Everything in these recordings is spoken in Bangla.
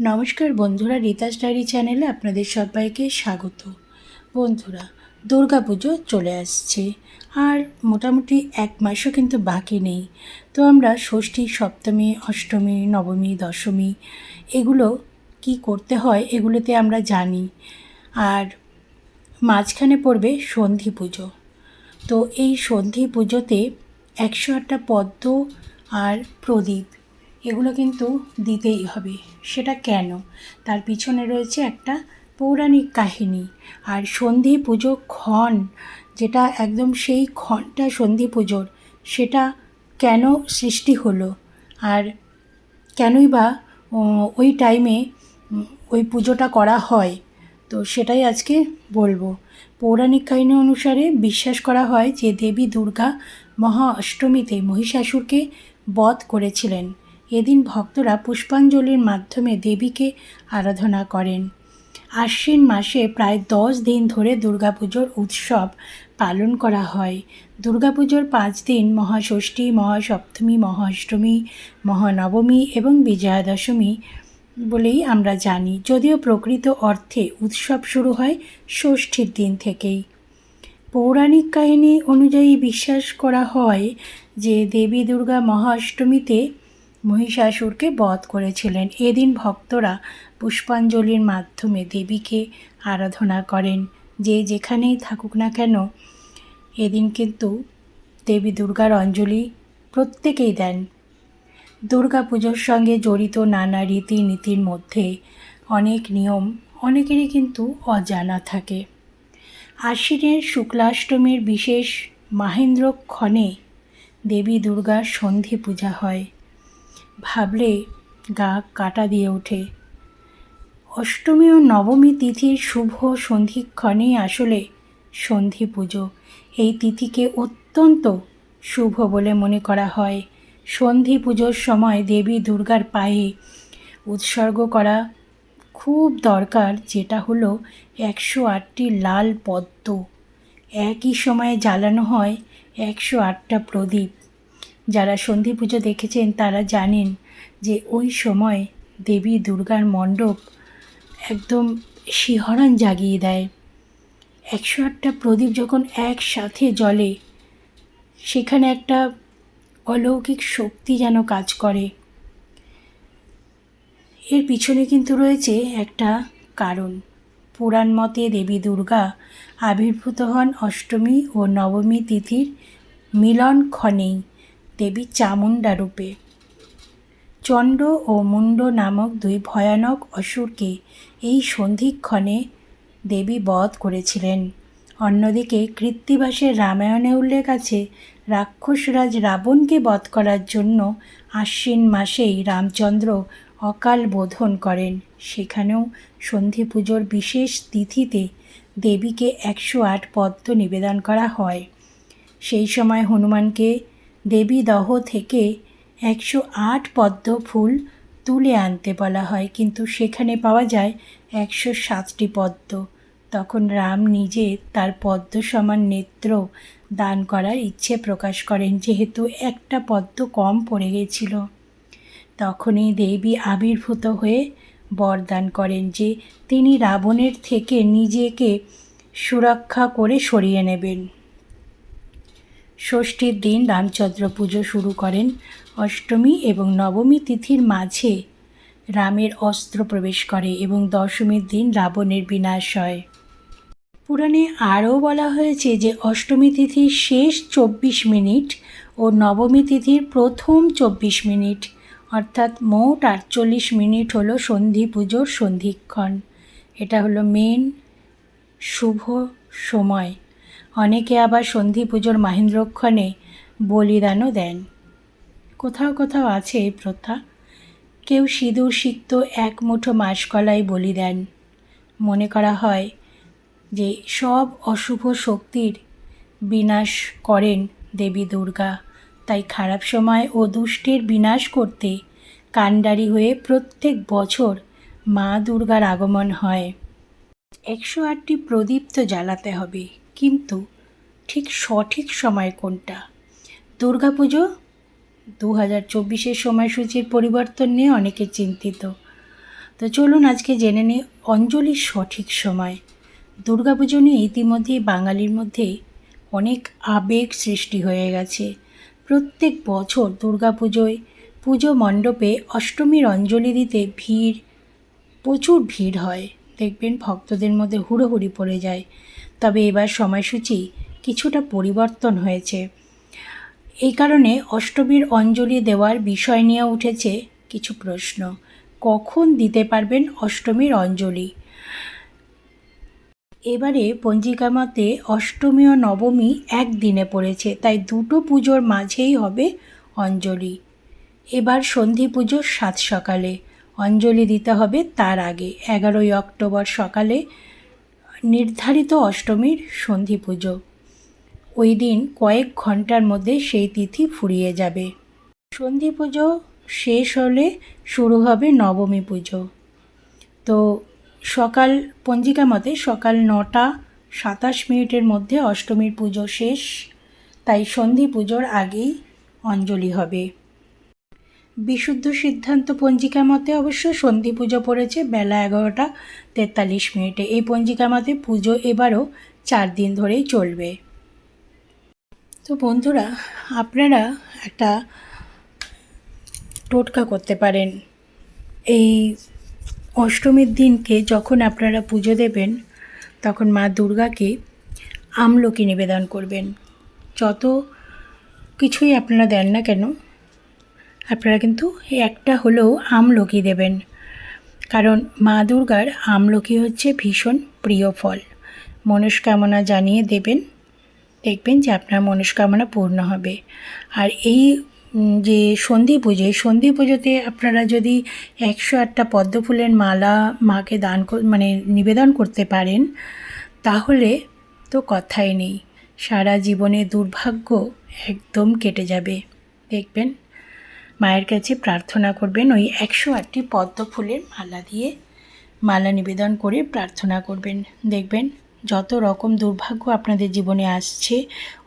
নমস্কার বন্ধুরা রিতাস ডায়েরি চ্যানেলে আপনাদের সবাইকে স্বাগত। বন্ধুরা, দুর্গাপুজো চলে আসছে। আর মোটামুটি এক মাসও কিন্তু বাকি নেই। তো আমরা ষষ্ঠী, সপ্তমী, অষ্টমী, নবমী, দশমী, এগুলো কি করতে হয় এগুলোতে আমরা জানি। আর মাঝখানে পড়বে সন্ধি পুজো। তো এই সন্ধি পুজোতে একশো আটটা পদ্ম আর প্রদীপ এগুলো কিন্তু দিতেই হবে। সেটা কেন? তার পিছনে রয়েছে একটা পৌরাণিক কাহিনী। আর সন্ধি পুজো ক্ষণ, যেটা একদম সেই ক্ষণটা সন্ধি পুজোর, সেটা কেন সৃষ্টি হলো? আর কেনই বা ওই টাইমে ওই পুজোটা করা হয়? তো সেটাই আজকে বলব। পৌরাণিক কাহিনী অনুসারে বিশ্বাস করা হয় যে দেবী দুর্গা মহা অষ্টমীতে মহিষাসুরকে বধ করেছিলেন। এদিন ভক্তরা পুষ্পাঞ্জলির মাধ্যমে দেবীকে আরাধনা করেন। আশ্বিন মাসে প্রায় দশ দিন ধরে দুর্গাপুজোর উৎসব পালন করা হয়। দুর্গাপুজোর পাঁচ দিন মহাষষ্ঠী, মহাসপ্তমী, মহাষ্টমী, মহানবমী এবং বিজয়া দশমী বলেই আমরা জানি। যদিও প্রকৃত অর্থে উৎসব শুরু হয় ষষ্ঠীর দিন থেকেই। পৌরাণিক কাহিনী অনুযায়ী বিশ্বাস করা হয় যে দেবী দুর্গা মহাষ্টমীতে মহিষাসুরকে বধ করেছিলেন। এদিন ভক্তরা পুষ্পাঞ্জলির মাধ্যমে দেবীকে আরাধনা করেন। যে যেখানেই থাকুক না কেন, এদিন কিন্তু দেবী দুর্গার অঞ্জলি প্রত্যেকেই দেন। দুর্গা পুজোর সঙ্গে জড়িত নানা রীতিনীতির মধ্যে অনেক নিয়ম, অনেকেরই কিন্তু অজানা থাকে। আশ্বিনের শুক্লাষ্টমীর বিশেষ মাহেন্দ্রক্ষণে দেবী দুর্গার সন্ধি পূজা হয়। ভাবলে গা কাটা দিয়ে ওঠে। অষ্টমী ও নবমী তিথির শুভ সন্ধিক্ষণেই আসলে সন্ধি পুজো। এই তিথিকে অত্যন্ত শুভ বলে মনে করা হয়। সন্ধি পুজোর সময় দেবী দুর্গার পায়ে উৎসর্গ করা খুব দরকার, যেটা হলো একশো আটটি লাল পদ্ম। একই সময়ে জ্বালানো হয় একশো আটটা প্রদীপ। যারা সন্ধি পুজো দেখেছেন তারা জানেন যে ওই সময় দেবী দুর্গার মণ্ডপ একদম শিহরণ জাগিয়ে দেয়। একশো আটটা প্রদীপ যখন একসাথে জ্বলে, সেখানে একটা অলৌকিক শক্তি যেন কাজ করে। এর পিছনে কিন্তু রয়েছে একটা কারণ। পুরাণ মতে দেবী দুর্গা আবির্ভূত হন অষ্টমী ও নবমী তিথির মিলন ক্ষণেই। দেবী চামুণ্ডা রূপে চণ্ড ও মুণ্ড নামক দুই ভয়ানক অসুরকে এই সন্ধিক্ষণে দেবী বধ করেছিলেন। অন্যদিকে কৃত্তিবাসের রামায়ণে উল্লেখ আছে রাক্ষসরাজ রাবণকে বধ করার জন্য আশ্বিন মাসেই রামচন্দ্র অকাল বোধন করেন। সেখানেও সন্ধি পুজোর বিশেষ তিথিতে দেবীকে একশো আট পদ্ম নিবেদন করা হয়। সেই সময় হনুমানকে দেবী দহ থেকে একশো আট পদ্ম ফুল তুলে আনতে বলা হয়। কিন্তু সেখানে পাওয়া যায় একশো সাতটি পদ্ম। তখন রাম নিজে তার পদ্ম সমান নেত্র দান করার ইচ্ছে প্রকাশ করেন, যেহেতু একটা পদ্ম কম পড়ে গেছিল। তখনই দেবী আবির্ভূত হয়ে বরদান করেন যে তিনি রাবণের থেকে নিজেকে সুরক্ষা করে সরিয়ে নেবেন। ষষ্ঠীর দিন রামচন্দ্র পুজো শুরু করেন। অষ্টমী এবং নবমী তিথির মাঝে রামের অস্ত্র প্রবেশ করে এবং দশমীর দিন রাবণের বিনাশ হয়। পুরাণে আরও বলা হয়েছে যে অষ্টমী তিথির শেষ চব্বিশ মিনিট ও নবমী তিথির প্রথম চব্বিশ মিনিট, অর্থাৎ মোট আটচল্লিশ মিনিট হলো সন্ধি পুজোর সন্ধিক্ষণ। এটা হলো মেন শুভ সময়। অনেকে আবার সন্ধি পুজোর মাহেন্দ্রক্ষণে বলিদানও দেন। কোথাও কোথাও আছে এই প্রথা। কেউ সিঁদুর সিক্ত এক মুঠো মাসকলাই বলি দেন মনে করা হয় যে সব অশুভ শক্তির বিনাশ করেন দেবী দুর্গা। তাই খারাপ সময় ও দুষ্টের বিনাশ করতে কাণ্ডারি হয়ে প্রত্যেক বছর মা দুর্গার আগমন হয়। একশো আটটি প্রদীপ তো জ্বালাতে হবে। কিন্তু ঠিক সঠিক সময় কোনটা? দুর্গাপুজো? দু হাজার চব্বিশের সময়সূচির পরিবর্তন নিয়ে অনেকে চিন্তিত। তো চলুন আজকে জেনে নিই অঞ্জলির সঠিক সময়। দুর্গাপুজো নিয়ে ইতিমধ্যেই বাঙালির মধ্যে অনেক আবেগ সৃষ্টি হয়ে গেছে। প্রত্যেক বছর দুর্গাপুজোয় পুজো মণ্ডপে অষ্টমীর অঞ্জলি দিতে ভিড়, প্রচুর ভিড় হয়। দেখবেন ভক্তদের মধ্যে হুড়োহুড়ি পড়ে যায়। তবে এবার সময়সূচি কিছুটা পরিবর্তন হয়েছে। এই কারণে অষ্টমীর অঞ্জলি দেওয়ার বিষয় নিয়ে উঠেছে কিছু প্রশ্ন। কখন দিতে পারবেন অষ্টমীর অঞ্জলি? এবারে পঞ্জিকা মতে অষ্টমী ও নবমী একদিনে পড়েছে, তাই দুটো পুজোর মাঝেই হবে অঞ্জলি। এবার সন্ধি পুজোর সাত সকালে। অঞ্জলি দিতে হবে তার আগে। এগারোই অক্টোবর সকালে নির্ধারিত অষ্টমীর সন্ধি পুজো। ওই দিন কয়েক ঘণ্টার মধ্যে সেই তিথি ফুরিয়ে যাবে। সন্ধি পুজো শেষ হলে শুরু হবে নবমী পুজো। তো সকাল, পঞ্জিকা মতে সকাল নটা সাতাশ মিনিটের মধ্যে অষ্টমীর পুজো শেষ, তাই সন্ধি পুজোর আগেই অঞ্জলি হবে। বিশুদ্ধ সিদ্ধান্ত পঞ্জিকা মতে অবশ্য সন্ধি পুজো পড়েছে বেলা এগারোটা তেতাল্লিশ মিনিটে। এই পঞ্জিকা মতে পুজো এবারও চার দিন ধরেই চলবে। তো বন্ধুরা, আপনারা একটা টোটকা করতে পারেন। এই অষ্টমীর দিনকে যখন আপনারা পুজো দেবেন, তখন মা দুর্গাকে আমলকি নিবেদন করবেন। যত কিছুই আপনারা দেন না কেন আপনারা কিন্তু একটা হলেও আমলকি দেবেন। কারণ মা দুর্গার আমলকি হচ্ছে ভীষণ প্রিয় ফল। মনস্কামনা জানিয়ে দেবেন। দেখবেন যে আপনার মনস্কামনা পূর্ণ হবে। আর এই যে সন্ধি পুজো, এই সন্ধি পুজোতে আপনারা যদি একশো আটটা পদ্ম ফুলের মালা মাকে দান মানে নিবেদন করতে পারেন, তাহলে তো কথাই নেই। সারা জীবনে দুর্ভাগ্য একদম কেটে যাবে। দেখবেন মায়ের কাছে প্রার্থনা করবেন ওই একশো আটটি পদ্ম ফুলের মালা দিয়ে। মালা নিবেদন করে প্রার্থনা করবেন। দেখবেন যত রকম দুর্ভাগ্য আপনাদের জীবনে আসছে,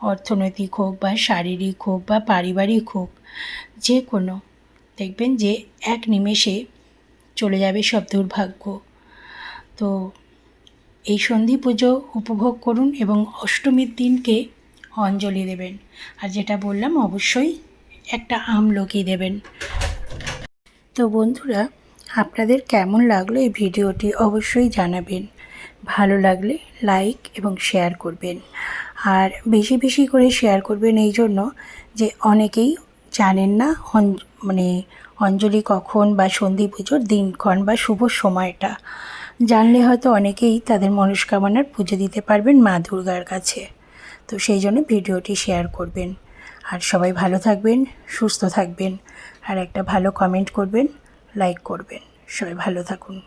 অর্থনৈতিক হোক বা শারীরিক হোক বা পারিবারিক হোক, যে কোনো, দেখবেন যে এক নিমেষে চলে যাবে সব দুর্ভাগ্য। তো এই সন্ধি পুজো উপভোগ করুন এবং অষ্টমীর দিনকে অঞ্জলি দেবেন। আর যেটা বললাম, অবশ্যই একটা আমলকি দেবেন। তো বন্ধুরা, আপনাদের কেমন লাগল এই ভিডিওটি অবশ্যই জানাবেন। ভালো লাগলে লাইক এবং শেয়ার করবেন। আর বেশি বেশি করে শেয়ার করবেন এই জন্য যে অনেকেই জানেন না মানে অঞ্জলি কখন বা সন্ধি পুজোর দিনক্ষণ বা শুভ সময়টা। জানলে হয়তো অনেকেই তাদের মনস্কামনার পুজো দিতে পারবেন মা দুর্গার কাছে। তো সেই জন্য ভিডিওটি শেয়ার করবেন। আর সবাই ভালো থাকবেন, সুস্থ থাকবেন, আর একটা ভালো কমেন্ট করবেন লাইক করবেন। সবাই ভালো থাকুন।